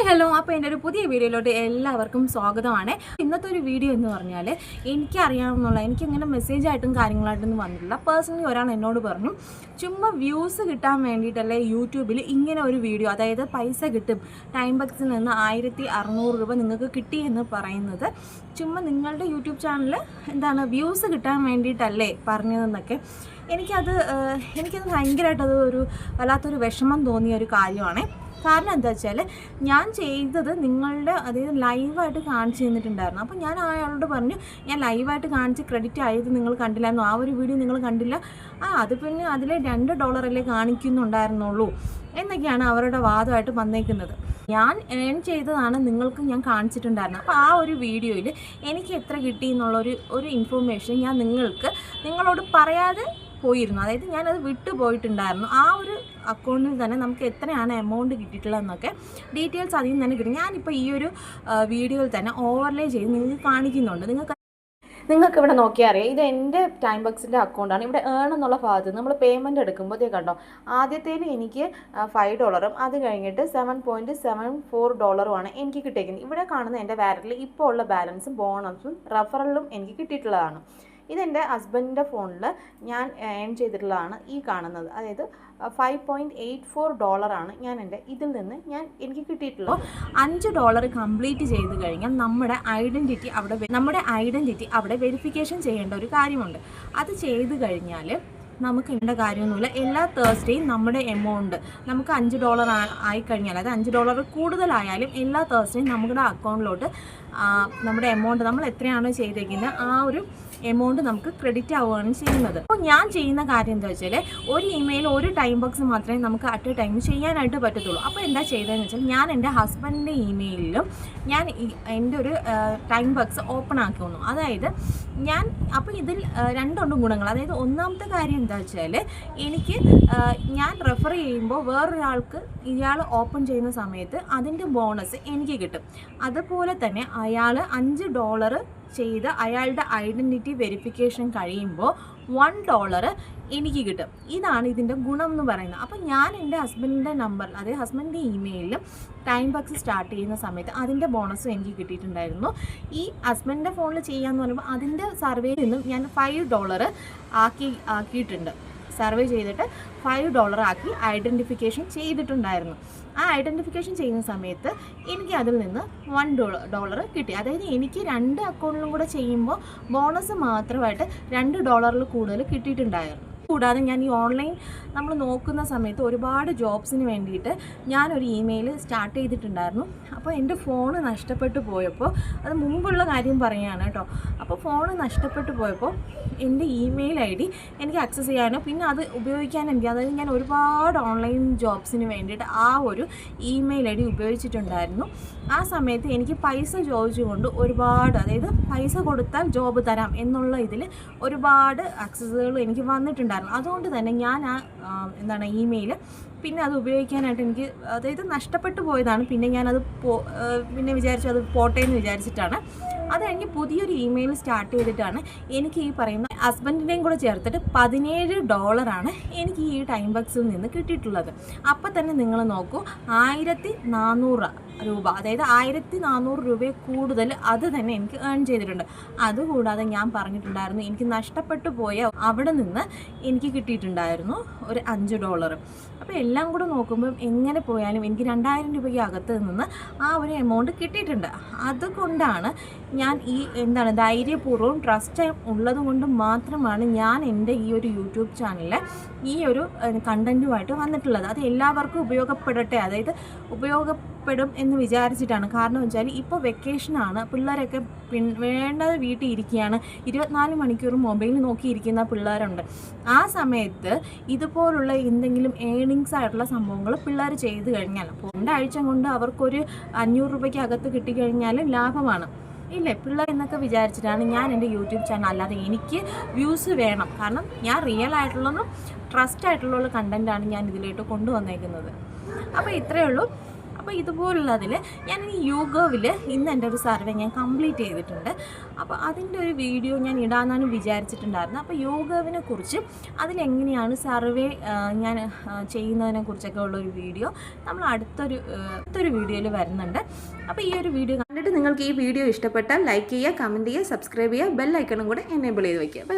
Hi hello അപ്പോൾ എന്റെ ഒരു പുതിയ വീഡിയോയിലോട്ട് എല്ലാവർക്കും സ്വാഗതമാണ്. ഇന്നത്തെ ഒരു വീഡിയോ എന്ന് പറഞ്ഞാൽ എനിക്കറിയാമെന്നുള്ള മെസ്സേജ് ആയിട്ടും കാര്യങ്ങളായിട്ടൊന്നും വന്നിട്ടില്ല. പേഴ്സണലി ഒരാൾ എന്നോട് പറഞ്ഞു ചുമ്മാ വ്യൂസ് കിട്ടാൻ വേണ്ടിയിട്ടല്ലേ യൂട്യൂബിൽ ഇങ്ങനെ ഒരു വീഡിയോ അതായത് പൈസ കിട്ടും ടൈം ബക്സിൽ നിന്ന് ആയിരത്തി അറുന്നൂറ് രൂപ നിങ്ങൾക്ക് കിട്ടി എന്ന് പറയുന്നത്. ചുമ്മാ നിങ്ങളുടെ യൂട്യൂബ് ചാനൽ എന്താണ് വ്യൂസ് കിട്ടാൻ വേണ്ടിയിട്ടല്ലേ പറഞ്ഞതെന്നൊക്കെ. എനിക്കത് എനിക്കത് ഭയങ്കരമായിട്ടത് ഒരു വല്ലാത്തൊരു വിഷമം തോന്നിയ ഒരു കാര്യമാണ്. കാരണം എന്താ വെച്ചാൽ ഞാൻ ചെയ്തത് നിങ്ങളുടെ അതായത് ലൈവായിട്ട് കാണിച്ചു തന്നിട്ടുണ്ടായിരുന്നു. അപ്പോൾ ഞാൻ അയാളോട് പറഞ്ഞു ഞാൻ ലൈവായിട്ട് കാണിച്ച് ക്രെഡിറ്റ് ആയത് നിങ്ങൾ കണ്ടില്ലായിരുന്നു. ആ ഒരു വീഡിയോ നിങ്ങൾ കണ്ടില്ല. ആ അത് പിന്നെ അതിൽ രണ്ട് ഡോളറല്ലേ കാണിക്കുന്നുണ്ടായിരുന്നുള്ളൂ. എന്നൊക്കെയാണ് അവരുടെ വാദമായിട്ട് വന്നേക്കുന്നത്. ഞാൻ ഏൺ ചെയ്തതാണ് നിങ്ങൾക്ക് ഞാൻ കാണിച്ചിട്ടുണ്ടായിരുന്നത്. അപ്പോൾ ആ ഒരു വീഡിയോയിൽ എനിക്ക് എത്ര കിട്ടി എന്നുള്ളൊരു ഒരു ഇൻഫോർമേഷൻ ഞാൻ നിങ്ങൾക്ക് നിങ്ങളോട് പറയാതെ പോയിരുന്നു. അതായത് ഞാനത് വിട്ടു പോയിട്ടുണ്ടായിരുന്നു ആ ഒരു അക്കൗണ്ടിൽ തന്നെ നമുക്ക് എത്രയാണ് എമൗണ്ട് കിട്ടിയിട്ടുള്ളതെന്നൊക്കെ ഡീറ്റെയിൽസ് അതിൽ നിന്ന് തന്നെ കിട്ടും. ഞാനിപ്പോൾ ഈ ഒരു വീഡിയോയിൽ തന്നെ ഓവർലേ ചെയ്ത് നിങ്ങൾക്ക് കാണിക്കുന്നുണ്ട്. നിങ്ങൾക്ക് നിങ്ങൾക്ക് ഇവിടെ നോക്കിയാൽ അറിയാം. ഇത് എന്റെ ടൈം ബോക്സിന്റെ അക്കൗണ്ടാണ് ഇവിടെ ഏൺ എന്നുള്ള ഭാഗത്ത് നമ്മൾ പേയ്മെന്റ് എടുക്കുമ്പോൾ ഇതേ കണ്ടോ ആദ്യത്തേന് എനിക്ക് ഫൈവ് ഡോളറും അത് കഴിഞ്ഞിട്ട് സെവൻ പോയിന്റ് സെവൻ ഫോർ ഡോളറുമാണ് എനിക്ക് കിട്ടിയിരിക്കുന്നത് ഇവിടെ കാണുന്ന എന്റെ വാലറ്റിൽ ഇപ്പോൾ ഉള്ള ബാലൻസും ബോണസും റഫറലും എനിക്ക് കിട്ടിയിട്ടുള്ളതാണ്. ഇതെന്റെ ഹസ്ബൻഡിന്റെ ഫോണിൽ ഞാൻ ഏൺ ചെയ്തിട്ടുള്ളതാണ് ഈ കാണുന്നത്. അതായത് ഫൈവ് പോയിന്റ് എയ്റ്റ് ഫോർ ഡോളറാണ് ഞാൻ എന്റെ ഇതിൽ നിന്ന് ഞാൻ എനിക്ക് കിട്ടിയിട്ടുള്ളത്. അഞ്ച് ഡോളർ കംപ്ലീറ്റ് ചെയ്ത് കഴിഞ്ഞാൽ നമ്മുടെ ഐഡന്റിറ്റി അവിടെ നമ്മുടെ ഐഡന്റിറ്റി അവിടെ വെരിഫിക്കേഷൻ ചെയ്യേണ്ട ഒരു കാര്യമുണ്ട്. അത് ചെയ്ത് കഴിഞ്ഞാൽ നമുക്ക് ഇണ്ട കാര്യമൊന്നുമില്ല. എല്ലാ തേഴ്സ്ഡേയും നമ്മുടെ എമൗണ്ട് നമുക്ക് അഞ്ച് ഡോളർ ആയിക്കഴിഞ്ഞാൽ അതായത് അഞ്ച് ഡോളർ കൂടുതലായാലും എല്ലാ തേഴ്സ്ഡേയും നമ്മുടെ അക്കൗണ്ടിലോട്ട് നമ്മുടെ എമൗണ്ട് നമ്മൾ എത്രയാണോ ചെയ്തേക്കുന്നത് ആ ഒരു എമൗണ്ട് നമുക്ക് ക്രെഡിറ്റ് ആവുകയാണ് ചെയ്യുന്നത്. അപ്പോൾ ഞാൻ ചെയ്യുന്ന കാര്യം എന്താ വെച്ചാൽ ഒരു ഇമെയിൽ ഒരു ടൈം ബോക്സ് മാത്രമേ നമുക്ക് അറ്റ് എ ടൈം ചെയ്യാനായിട്ട് പറ്റത്തുള്ളൂ. അപ്പോൾ എന്താ ചെയ്തതെന്ന് വെച്ചാൽ ഞാൻ എന്റെ ഹസ്ബൻഡിന്റെ ഇമെയിലിലും ഞാൻ എന്റെ ഒരു ടൈം ബോക്സ് ഓപ്പൺ ആക്കി വന്നു. അതായത് ഞാൻ അപ്പോൾ ഇതിൽ രണ്ടുണ്ട് ഗുണങ്ങൾ. അതായത് ഒന്നാമത്തെ കാര്യം എന്താ വെച്ചാൽ എനിക്ക് ഞാൻ റെഫർ ചെയ്യുമ്പോൾ വേറൊരാൾക്ക് ഇയാൾ ഓപ്പൺ ചെയ്യുന്ന സമയത്ത് അതിന്റെ ബോണസ് എനിക്ക് കിട്ടും. അതുപോലെ തന്നെ അയാൾ അഞ്ച് ഡോളർ ചെയ്ത് അയാളുടെ ഐഡന്റിറ്റി വെരിഫിക്കേഷൻ കഴിയുമ്പോൾ വൺ ഡോളർ എനിക്ക് കിട്ടും. ഇതാണ് ഇതിന്റെ ഗുണം എന്ന് പറയുന്നത്. അപ്പോൾ ഞാൻ എന്റെ ഹസ്ബൻഡിന്റെ നമ്പറിൽ അതായത് ഹസ്ബൻഡിന്റെ ഇമെയിലും ടൈം ബോക്സ് സ്റ്റാർട്ട് ചെയ്യുന്ന സമയത്ത് അതിന്റെ ബോണസും എനിക്ക് കിട്ടിയിട്ടുണ്ടായിരുന്നു. ഈ ഹസ്ബൻഡിന്റെ ഫോണിൽ ചെയ്യാമെന്ന് പറയുമ്പോൾ അതിന്റെ സർവേയിൽ നിന്നും ഞാൻ ഫൈവ് ഡോളർ ആക്കി ആക്കിയിട്ടുണ്ട്. സർവേ ചെയ്തിട്ട് ഫൈവ് ഡോളർ ആക്കി ഐഡന്റിഫിക്കേഷൻ ചെയ്തിട്ടുണ്ടായിരുന്നു. ആ ഐഡന്റിഫിക്കേഷൻ ചെയ്യുന്ന സമയത്ത് എനിക്ക് അതിൽ നിന്ന് വൺ ഡോളർ ഡോളർ കിട്ടി. അതായത് എനിക്ക് രണ്ട് അക്കൗണ്ടിലും കൂടെ ചെയ്യുമ്പോൾ ബോണസ് മാത്രമായിട്ട് രണ്ട് ഡോളറിൽ കൂടുതൽ കിട്ടിയിട്ടുണ്ടായിരുന്നു. കൂടാതെ ഞാൻ ഈ ഓൺലൈൻ നമ്മൾ നോക്കുന്ന സമയത്ത് ഒരുപാട് ജോബ്സിന് വേണ്ടിയിട്ട് ഞാനൊരു ഇമെയിൽ സ്റ്റാർട്ട് ചെയ്തിട്ടുണ്ടായിരുന്നു. അപ്പോൾ എന്റെ ഫോണ് നഷ്ടപ്പെട്ടു പോയപ്പോൾ അത് മുമ്പുള്ള കാര്യം പറയുകയാണ് കേട്ടോ. അപ്പോൾ ഫോണ് നഷ്ടപ്പെട്ടു പോയപ്പോൾ എന്റെ ഇമെയിൽ ഐ ഡി എനിക്ക് ആക്സസ് ചെയ്യാനോ പിന്നെ അത് ഉപയോഗിക്കാൻ എനിക്ക് അതായത് ഞാൻ ഒരുപാട് ഓൺലൈൻ ജോബ്സിന് വേണ്ടിയിട്ട് ആ ഒരു ഇമെയിൽ ഐ ഡി ഉപയോഗിച്ചിട്ടുണ്ടായിരുന്നു. ആ സമയത്ത് എനിക്ക് പൈസ ചോദിച്ചുകൊണ്ട് ഒരുപാട് അതായത് പൈസ കൊടുത്താൽ ജോബ് തരാം എന്നുള്ള ഇതിൽ ഒരുപാട് ആക്സസുകൾ എനിക്ക് വന്നിട്ടുണ്ടായിരുന്നു. അതുകൊണ്ട് തന്നെ ഞാൻ ആ ആ, എന്താണ് ഇമെയിൽ പിന്നെ അത് ഉപയോഗിക്കാനായിട്ട് എനിക്ക് അതായത് നഷ്ടപ്പെട്ടു പോയതാണ്. പിന്നെ ഞാനത് പോ പിന്നെ വിചാരിച്ചു അത് പോട്ടെ എന്ന് വിചാരിച്ചിട്ടാണ്. അത് കഴിഞ്ഞ് പുതിയൊരു ഇമെയിൽ സ്റ്റാർട്ട് ചെയ്തിട്ടാണ് എനിക്ക് ഈ പറയുന്ന ഹസ്ബൻഡിനെയും കൂടെ ചേർത്തിട്ട് പതിനേഴ് ഡോളറാണ് എനിക്ക് ഈ ടൈം ബക്സിൽ നിന്ന് കിട്ടിയിട്ടുള്ളത്. അപ്പോൾ തന്നെ നിങ്ങൾ നോക്കൂ ആയിരത്തി നാനൂറ് രൂപ അതായത് ആയിരത്തി നാനൂറ് രൂപയെ കൂടുതൽ അത് തന്നെ എനിക്ക് ഏൺ ചെയ്തിട്ടുണ്ട്. അതുകൂടാതെ ഞാൻ പറഞ്ഞിട്ടുണ്ടായിരുന്നു എനിക്ക് നഷ്ടപ്പെട്ടു പോയ അവിടെ നിന്ന് എനിക്ക് കിട്ടിയിട്ടുണ്ടായിരുന്നു ഒരു അഞ്ച് ഡോളർ അപ്പോൾ എല്ലാം കൂടെ നോക്കുമ്പം എങ്ങനെ പോയാലും എനിക്ക് രണ്ടായിരം രൂപയ്ക്ക് അകത്ത് നിന്ന് ആ ഒരു എമൗണ്ട് കിട്ടിയിട്ടുണ്ട്. അതുകൊണ്ടാണ് ഞാൻ ഈ എന്താണ് ധൈര്യപൂർവം ട്രസ്റ്റ് ഉള്ളത് കൊണ്ട് മാത്രമാണ് ഞാൻ എന്റെ ഈ ഒരു യൂട്യൂബ് ചാനലിൽ ഈ ഒരു കണ്ടന്റുമായിട്ട് വന്നിട്ടുള്ളത്. അത് എല്ലാവർക്കും ഉപയോഗപ്പെടട്ടെ. അതായത് ഉപയോഗപ്പെടും എന്ന് വിചാരിച്ചിട്ടാണ്. കാരണം വെച്ചാൽ ഇപ്പോൾ വെക്കേഷനാണ് പിള്ളേരൊക്കെ പിൻ വേണ്ടത് വീട്ടിൽ ഇരിക്കുകയാണ്. ഇരുപത്തിനാല് മണിക്കൂർ മൊബൈൽ നോക്കിയിരിക്കുന്ന പിള്ളേരുണ്ട്. ആ സമയത്ത് ഇതുപോലുള്ള എന്തെങ്കിലും ഏണിങ്സ് ആയിട്ടുള്ള സംഭവങ്ങൾ പിള്ളേർ ചെയ്ത് കഴിഞ്ഞാൽ രണ്ടാഴ്ച കൊണ്ട് അവർക്കൊരു അഞ്ഞൂറ് രൂപയ്ക്ക് അകത്ത് കിട്ടിക്കഴിഞ്ഞാൽ ലാഭമാണ്. ഇല്ലേ പിള്ളേർ എന്നൊക്കെ വിചാരിച്ചിട്ടാണ് ഞാൻ എന്റെ യൂട്യൂബ് ചാനൽ അല്ലാതെ എനിക്ക് വ്യൂസ് വേണം. കാരണം ഞാൻ റിയൽ ആയിട്ടുള്ളതും ട്രസ്റ്റ് ആയിട്ടുള്ള കണ്ടന്റാണ് ഞാൻ ഇതിലോട്ട് കൊണ്ടുവന്നേക്കുന്നത്. അപ്പോൾ ഇത്രയേ ഉള്ളൂ. അപ്പോൾ ഇതുപോലുള്ളതിൽ ഞാൻ ഈ യൂഗോവിൽ ഇന്ന് എന്റെ ഒരു സർവേ ഞാൻ കംപ്ലീറ്റ് ചെയ്തിട്ടുണ്ട്. അപ്പോൾ അതിന്റെ ഒരു വീഡിയോ ഞാൻ ഇടാമെന്നാണ് വിചാരിച്ചിട്ടുണ്ടായിരുന്നു അപ്പോൾ യോഗവിനെ കുറിച്ച് അതിലെങ്ങനെയാണ് സർവേ ഞാൻ ചെയ്യുന്നതിനെ കുറിച്ചൊക്കെ ഉള്ളൊരു വീഡിയോ നമ്മൾ അടുത്തൊരു അടുത്തൊരു വീഡിയോയിൽ വരുന്നുണ്ട്. അപ്പോൾ ഈ ഒരു വീഡിയോ കണ്ടിട്ട് നിങ്ങൾക്ക് ഈ വീഡിയോ ഇഷ്ടപ്പെട്ടാൽ ലൈക്ക് ചെയ്യുക കമന്റ് ചെയ്യുക സബ്സ്ക്രൈബ് ചെയ്യുക ബെൽ കൂടെ എനേബിൾ ചെയ്ത് വയ്ക്കുക